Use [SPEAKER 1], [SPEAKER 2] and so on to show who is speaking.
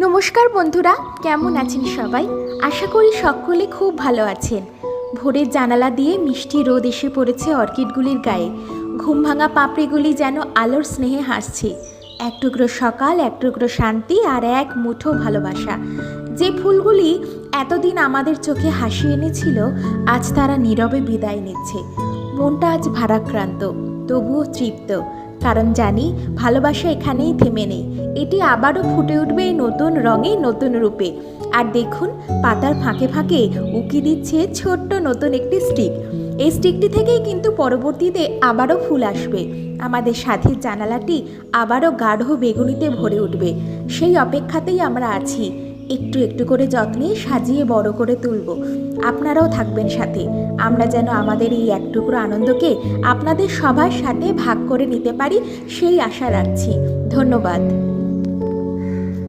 [SPEAKER 1] নমস্কার বন্ধুরা, কেমন আছেন সবাই? আশা করি সকলে খুব ভালো আছেন। ভোরের জানালা দিয়ে মিষ্টি রোদ এসে পড়েছে অর্কিডগুলির গায়ে। ঘুম ভাঙা পাপড়িগুলি যেন আলোর স্নেহে হাসছে। এক টুকরো সকাল, এক টুকরো শান্তি আর এক মুঠো ভালোবাসা। যে ফুলগুলি এতদিন আমাদের চোখে হাসি এনেছিল, আজ তারা নীরবে বিদায় নিচ্ছে। মনটা আজ ভারাক্রান্ত, তবুও তৃপ্ত। কারণ জানি, ভালোবাসা এখানেই থেমে নেই। এটি আবারও ফুটে উঠবে এই নতুন রঙে, নতুন রূপে। আর দেখুন, পাতার ফাঁকে ফাঁকে উকি দিচ্ছে ছোট্ট নতুন একটি স্টিক। এই স্টিকটি থেকেই কিন্তু পরবর্তীতে আবারও ফুল আসবে। আমাদের সাথীর জানালাটি আবারও গাঢ় বেগুনিতে ভরে উঠবে। সেই অপেক্ষাতেই আমরা আছি। একটু একটু করে যত্নে সাজিয়ে বড় করে তুলব। আপনারাও থাকবেন সাথে। আমরা যেন আমাদের এই এক টুকরো আনন্দকে আপনাদের সবার সাথে ভাগ করে নিতে পারি, সেই আশা রাখছি। ধন্যবাদ।